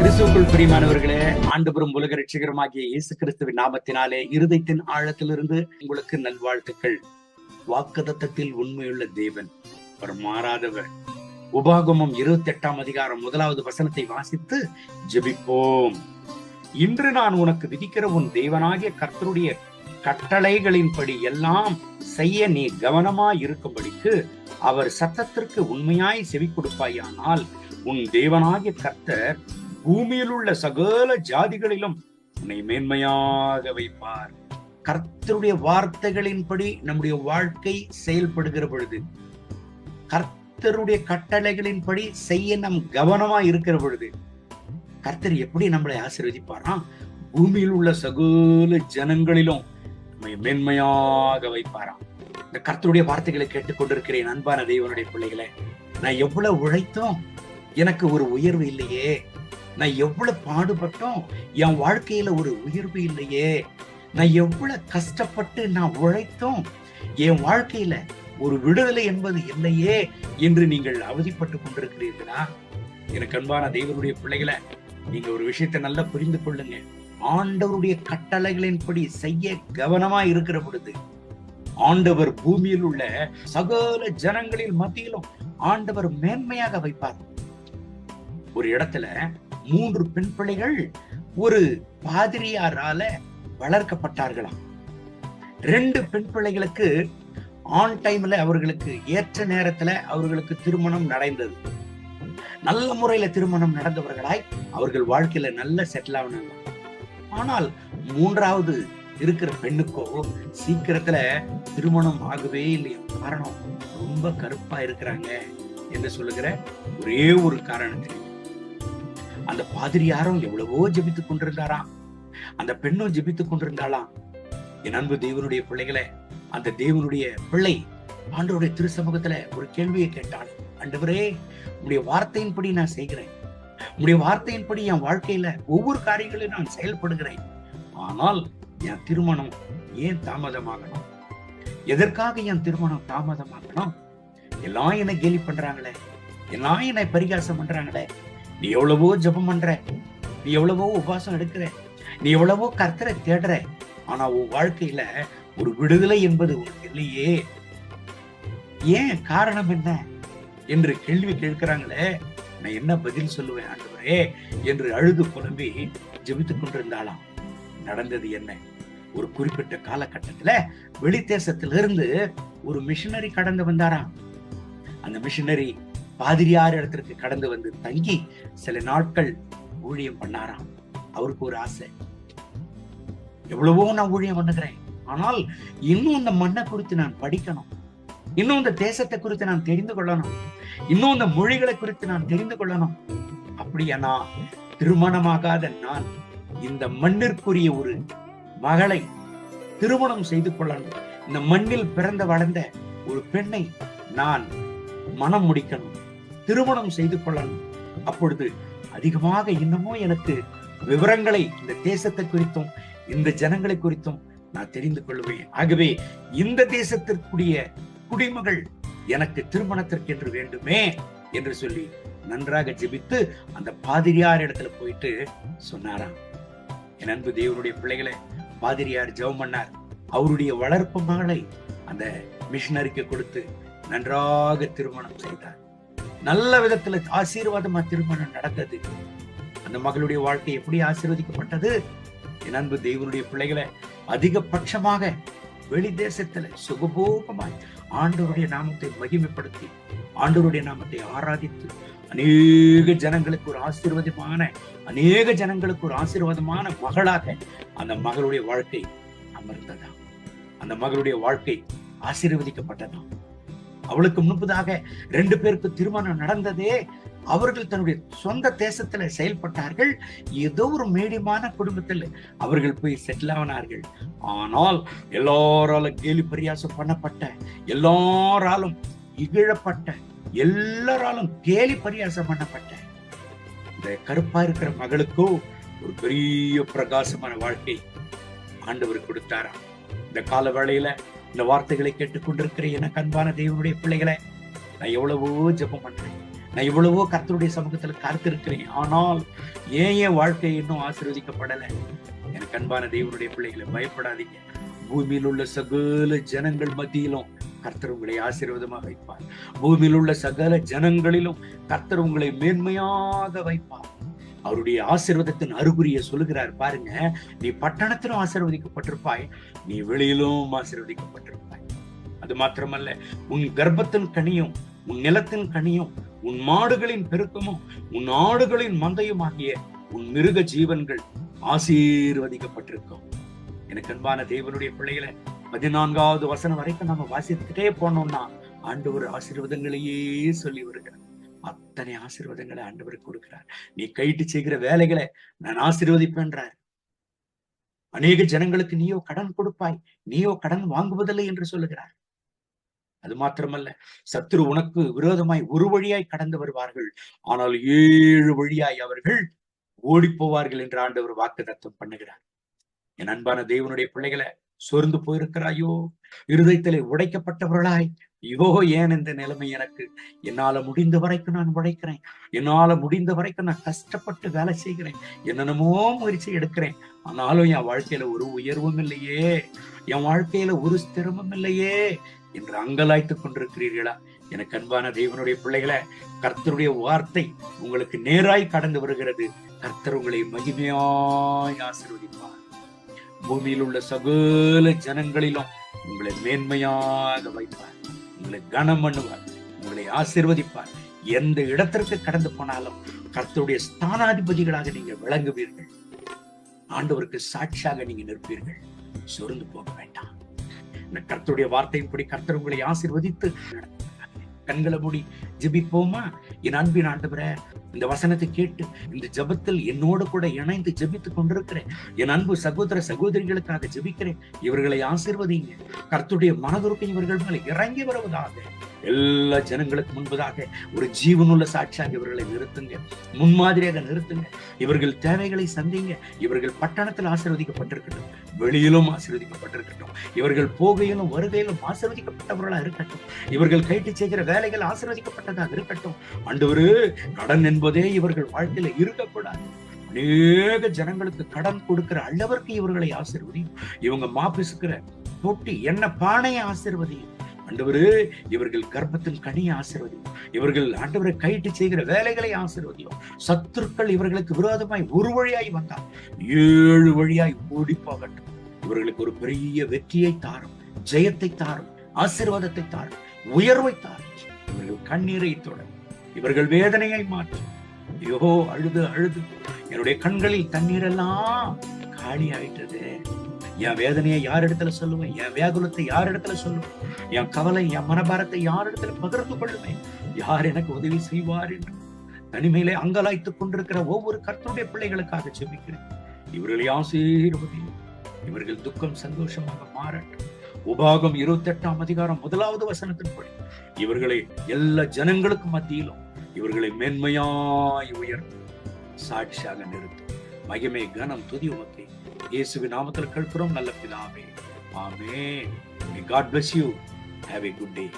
கிறிஸ்துக்குள் பிரியமானவர்களே ஆண்டுபுறம் உலக ரட்சிகரமாகிய இயேசு கிறிஸ்துவின் நாமத்தினாலே இருதயத்தின் ஆழத்திலிருந்து உங்களுக்கு நல்வாழ்த்துக்கள். வாக்குதத்தத்தில் உண்மையுள்ள தேவன் அவர் மாறாதவர். உபாகமம் இருபத்தி எட்டாம் அதிகாரம் முதலாவது வசனத்தை வாசித்து ஜெபிப்போம். இன்று நான் உனக்கு விதிக்கிற உன் தேவனாகிய கர்த்தருடைய கட்டளைகளின்படி எல்லாம் செய்ய நீ கவனமாய் இருக்கும்படிக்கு அவர் சத்தத்திற்கு உண்மையாய் செவி கொடுப்பாயானால் உன் தேவனாகிய கர்த்தர் பூமியில் உள்ள சகல ஜாதிகளிலும் உன்னை மேன்மையாக வைப்பார். கர்த்தருடைய வார்த்தைகளின்படி நம்முடைய வாழ்க்கை செயல்படுகிற பொழுது கர்த்தருடைய கட்டளைகளின்படி செய்ய நம் கவனமா இருக்கிற பொழுது கர்த்தர் எப்படி நம்மளை ஆசீர்வதிப்பாரா? பூமியில் உள்ள சகல ஜனங்களிலும் நம்மை மேன்மையாக வைப்பாராம் இந்த கர்த்தருடைய வார்த்தைகளை கேட்டுக்கொண்டிருக்கிறேன் அன்பான தெய்வனுடைய பிள்ளைகளை. நான் எவ்வளவு உழைத்தோம்? எனக்கு ஒரு உயர்வு இல்லையே. நான் எவ்வளவு பாடுபட்டோம்? என் வாழ்க்கையில ஒரு உயர்வு இல்லையே. நான் எவ்வளவு கஷ்டப்பட்டு நான் உழைத்தோம்? என் வாழ்க்கையில ஒரு விடுதலை என்பது இல்லையே என்று நீங்கள் அவதிப்பட்டு கொண்டிருக்கிறீர்களா? எனக்கு அன்பான தெய்வனுடைய பிள்ளைகளை நீங்க ஒரு விஷயத்தை நல்லா புரிந்து கொள்ளுங்க. ஆண்டவருடைய கட்டளைகளின்படி செய்ய கவனமா இருக்கிற பொழுது ஆண்டவர் பூமியில் உள்ள சகல ஜனங்களின் மத்தியிலும் ஆண்டவர் மேன்மையாக வைப்பார். ஒரு இடத்துல மூன்று பெண் பிள்ளைகள் ஒரு பாதிரியாரால வளர்க்கப்பட்டார்களாம். ரெண்டு பெண் பிள்ளைகளுக்கு ஆன் டைம்ல அவர்களுக்கு ஏற்ற நேரத்துல அவர்களுக்கு திருமணம் நடந்தது. நல்ல முறையில திருமணம் நடந்தவர்களாய் அவர்கள் வாழ்க்கையில நல்ல செட்டில் ஆனாங்க. ஆனால் மூன்றாவது இருக்கிற பெண்ணுக்கோ சீக்கிரத்துல திருமணம் ஆகவே இல்லையா. காரணம் ரொம்ப கருப்பா இருக்கிறாங்க என்று சொல்லுகிற ஒரே ஒரு காரணத்தில். அந்த பாதிரியாரும் எவ்வளவோ ஜெபித்துக் கொண்டிருந்தாராம். அந்த பெண்ணும் ஜெபித்துக் கொண்டிருந்தாளாம். என் அன்பு தேவனுடைய பிள்ளைகளை அந்த தேவனுடைய பிள்ளை ஆண்டவருடைய திருசமூகத்துல ஒரு கேள்வியை கேட்டாள் ஆண்டவரே உடைய வார்த்தையின்படி நான் செய்கிறேன். உடைய வார்த்தையின்படி என் வாழ்க்கையில ஒவ்வொரு காரியங்களையும் நான் செயல்படுகிறேன். ஆனால் என் திருமணம் ஏன் தாமதமாகணும்? எதற்காக என் திருமணம் தாமதமாகணும்? எல்லாம் என்னை கேலி பண்றாங்களே? எல்லாம் என்னை பரிகாசம் பண்றாங்களே? நீ எவ்வளவோ ஜெபம் பண்ற நீ எவ்வளவோ உபாசம் எடுக்கிற நீ எவ்வளவோ கர்த்தரை தேடுற ஆனா உன் வாழ்க்கையில ஒரு விடுதலை என்பது உனக்கு இல்லையே. ஏன் காரணம் என்ன என்று கேள்வி கேட்கிறாங்களே நான் என்ன பதில் சொல்லுவேன் ஆண்டவரே என்று அழுது புலம்பி ஜெபித்துக் கொண்டிருந்தாளாம். நடந்தது என்ன? ஒரு குறிப்பிட்ட காலகட்டத்துல வெளி தேசத்திலிருந்து ஒரு மிஷினரி கடந்து வந்தாராம். அந்த மிஷினரி பாதிரியார் இடத்திற்கு கடந்து வந்து தங்கி சில நாட்கள் ஊழியம் பண்ணாராம். அவருக்கு ஒரு ஆசை. எவ்வளவோ நான் ஊழியம் பண்ணுகிறேன். ஆனால் இன்னும் இந்த மண்ணை குறித்து நான் படிக்கணும். இன்னும் இந்த தேசத்தை குறித்து நான் தெரிந்து கொள்ளணும். இன்னும் இந்த மொழிகளை குறித்து நான் தெரிந்து கொள்ளணும். அப்படியானா திருமணமாகாத நான் இந்த மண்ணிற்குரிய ஒரு மகளை திருமணம் செய்து கொள்ளணும். இந்த மண்ணில் பிறந்த வளர்ந்த ஒரு பெண்ணை நான் மனம் முடிக்கணும். திருமணம் செய்து கொள்ளணும். அப்பொழுது அதிகமாக இன்னமும் எனக்கு விவரங்களை இந்த தேசத்தை குறித்தும் இந்த ஜனங்களை குறித்தும் நான் தெரிந்து கொள்வேன். ஆகவே இந்த தேசத்திற்குரிய குடிமகள் எனக்கு திருமணத்திற்கு என்று வேண்டுமே என்று சொல்லி நன்றாக ஜெபித்து அந்த பாதிரியார் இடத்துல போயிட்டு சொன்னாராம். என் அன்பு தேவனுடைய பிள்ளைகளை பாதிரியார் ஜெபம் பண்ணார். அவருடைய வளர்ப்பு மகளை அந்த மிஷினரிக்கு கொடுத்து நன்றாக திருமணம் செய்தார். நல்ல விதத்துல ஆசீர்வாதமா திருமணம் நடந்தது. அந்த மகளுடைய வாழ்க்கை எப்படி ஆசீர்வதிக்கப்பட்டது? என் அன்பு தெய்வனுடைய பிள்ளைகளை அதிகபட்சமாக வெளி தேசத்துல சுகபோகமாய் ஆண்டவருடைய நாமத்தை மகிமைப்படுத்தி ஆண்டவருடைய நாமத்தை ஆராதித்து அநேக ஜனங்களுக்கு ஒரு ஆசீர்வாதமான அநேக ஜனங்களுக்கு ஒரு ஆசீர்வாதமான மகளாக அந்த மகளுடைய வாழ்க்கை அமர்ந்ததாம். அந்த மகளுடைய வாழ்க்கை ஆசீர்வதிக்கப்பட்டதாம். அவளுக்கு முன்பதாக ரெண்டு பேருக்கு திருமணம் நடந்ததே அவர்கள் தன்னுடைய சொந்த தேசத்துல செயல்பட்டார்கள். ஏதோ ஒரு மீடியமான குடும்பத்தில் அவர்கள் போய் செட்டில் ஆனார்கள். ஆனால் எல்லாராலும் கேலி பரியாசம் பண்ணப்பட்ட எல்லாராலும் இகழப்பட்ட எல்லாராலும் கேலி பரியாசம் பண்ணப்பட்ட இந்த கருப்பா இருக்கிற மகளுக்கோ ஒரு பெரிய பிரகாசமான வாழ்க்கை ஆண்டவர் கொடுத்தாராம். இந்த கால வேளையில இந்த வார்த்தைகளை கேட்டுக்கொண்டிருக்கிற எனக்கு அன்பான தெய்வனுடைய பிள்ளைகளை நான் எவ்வளவோ ஜெபம் பண்றேன். நான் எவ்வளவோ கர்த்தருடைய சமூகத்துல காத்திருக்கிறேன். ஆனால் ஏன் என் வாழ்க்கை இன்னும் ஆசீர்வதிக்கப்படலை? எனக்கு அன்பான தேவனுடைய பிள்ளைகளை பயப்படாதீங்க. பூமியில் உள்ள சகல ஜனங்கள் மத்தியிலும் கர்த்தர் உங்களை ஆசீர்வாதமாக வைப்பார். பூமியில் உள்ள சகல ஜனங்களிலும் கர்த்தர் உங்களை மேன்மையாக வைப்பார். அவருடைய ஆசிர்வாதத்தின் அறிகுறியை சொல்லுகிறார் பாருங்க நீ பட்டணத்திலும் ஆசீர்வதிக்கப்பட்டிருப்பாய் நீ வெளியிலும் ஆசீர்வதிக்கப்பட்டிருப்பாய். அது மாத்திரமல்ல உன் கர்ப்பத்தின் கனியும் உன் நிலத்தின் கனியும் உன் மாடுகளின் பெருக்கமும் உன் ஆடுகளின் மந்தையும் ஆகிய உன் மிருக ஜீவன்கள் ஆசீர்வதிக்கப்பட்டிருக்கும். எனக்கு அன்பான தேவனுடைய பிள்ளைகளை பதினான்காவது வசனம் வரைக்கும் நம்ம வாசித்துட்டே போனோம்னா ஆண்டவர் ஆசீர்வாதங்களையே சொல்லி வருகிறார். அத்தனை ஆசீர்வாதங்களை ஆண்டவர் கொடுக்கிறார். நீ கைட்டு செய்கிற வேலைகளை நான் ஆசீர்வதிப்பேன்றார். அநேக ஜனங்களுக்கு நீயோ கடன் கொடுப்பாய் நீயோ கடன் வாங்குவதில்லை என்று சொல்லுகிறார். அது மாத்திரமல்ல சத்துரு உனக்கு விரோதமாய் ஒரு வழியாய் கடந்து வருவார்கள். ஆனால் ஏழு வழியாய் அவர்கள் ஓடி போவார்கள் என்று ஆண்டவர் வாக்கு தத்துவம் பண்ணுகிறார். என் அன்பான தேவனுடைய பிள்ளைகளை சோர்ந்து போயிருக்கிறாயோ? இருதயத்திலே உடைக்கப்பட்டவர்களாய். ஐயோ ஏன் இந்த நிலைமை எனக்கு? என்னால முடிந்த வரைக்கும் நான் உழைக்கிறேன். என்னால முடிந்த வரைக்கும் நான் கஷ்டப்பட்டு வேலை செய்கிறேன். என்னென்னமோ முயற்சி எடுக்கிறேன். ஆனாலும் என் வாழ்க்கையில ஒரு உயர்வும் இல்லையே. என் வாழ்க்கையில ஒரு ஸ்திரமும் இல்லையே. என்று அங்கலாய்த்து கொண்டிருக்கிறீர்களா? எனக்கு அன்பான தேவனுடைய பிள்ளைகளை கர்த்தருடைய வார்த்தை உங்களுக்கு நேராய் கடந்து வருகிறது. கர்த்தர் உங்களை மகிமையாய் ஆசிர்வதிப்பார். பூமியில் உள்ள சகல ஜனங்களிலும் உங்களை மேன்மையாக வைப்பார். உங்களை கனம் பண்ணுவார். உங்களை ஆசீர்வதிப்பார். எந்த இடத்திற்கு கடந்து போனாலும் கர்த்தருடைய ஸ்தானாதிபதிகளாக நீங்க விளங்குவீர்கள். ஆண்டவருக்கு சாட்சியாக நீங்க நிற்பீர்கள். சொருந்து போக வேண்டாம். இந்த கர்த்தருடைய வார்த்தையின்படி கர்த்தர் உங்களை ஆசீர்வதித்து நடத்த கண்களை மூடி ஜெபிப்போமா? என் அன்பின் ஆண்டவரே இந்த வசனத்தை கேட்டு இந்த ஜெபத்தில் என்னோடு கூட இணைந்து ஜெபித்துக் கொண்டிருக்கிறேன். என் அன்பு சகோதர சகோதரிகளுக்காக ஜெபிக்கிறேன். இவர்களை ஆசிர்வதிங்க கர்த்துடைய மனதுருக்கம் இவர்கள் மேல இறங்கி வருவதாக. எல்லா ஜனங்களுக்கு முன்பதாக ஒரு ஜீவனுள்ள சாட்சியாக இவர்களை நிறுத்துங்க. முன்மாதிரியாக நிறுத்துங்க. இவர்கள் தேவைகளை சந்திங்க. இவர்கள் பட்டணத்தில் ஆசீர்வதிக்கப்பட்டிருக்கட்டும். வெளியிலும் ஆசீர்வதிக்கப்பட்டிருக்கட்டும். இவர்கள் போகையிலும் வருகையிலும் ஆசீர்வதிக்கப்பட்டவர்களா இருக்கட்டும். இவர்கள் கைட்டு செய்கிற வேலைகள் ஆசீர்வதிக்கப்பட்டதாக இருக்கட்டும். ஆண்டவரு கடன் என்பதே இவர்கள் வாழ்க்கையில இருக்கக்கூடாது. அநேக ஜனங்களுக்கு கடன் கொடுக்கிற அளவிற்கு இவர்களை ஆசீர்வதியும் இவங்க மாப்பிசுக்கிற தொட்டி என்ன பானையை ஆசீர்வதியும் ஆண்டவரு இவர்கள் கர்ப்பத்தின் கனியை ஆசிர்வதியும். இவர்கள் ஆண்டவரை கைட்டு செய்கிற வேலைகளை ஆசிர்வதியும். சத்துருக்கள் இவர்களுக்கு விரோதமாய் ஒரு வழியாய் வந்தால் ஏழு வழியாய் ஓடி போகட்டும். இவர்களுக்கு ஒரு பெரிய வெற்றியை தாரும் ஜெயத்தை தாரும் ஆசீர்வாதத்தை தாரும் உயர்வை தாரும். இவர்கள் கண்ணீரை தொடரும். இவர்கள் வேதனையை மாற்றும். ஐயோ அழுது அழுது. என்னுடைய கண்களில் தண்ணீர் எல்லாம் காலி ஆயிட்டது என் வேதனையை யார் இடத்துல சொல்லுவேன் என் வேகுலத்தை யார் இடத்துல சொல்லுவேன் என் கவலை என் மனபாரத்தை யார் இடத்துல பகிர்ந்து கொள்ளுவேன் யார் எனக்கு உதவி செய்வார் என்று? தனிமையிலே அங்கலாய்த்துக் கொண்டிருக்கிற ஒவ்வொரு கர்த்தருடைய பிள்ளைகளுக்காக செபிக்கிறேன் இவர்களை ஆசீர்வதி. இவர்கள் துக்கம் சந்தோஷமாக மாறட்டும். உபாகம் இருபத்தி எட்டாம் அதிகாரம் முதலாவது வசனத்தின்படி இவர்களை எல்லா ஜனங்களுக்கும் மத்தியிலும் இவர்களை மேன்மையாய் உயர்த்தும். சாட்சியாக நிறுத்தும். மகிமை கனம் துதி உமக்கே. இயேசுவின் நாமத்தில் கேட்கிறோம் நல்ல பிதாவே ஆமென் God bless you have a good day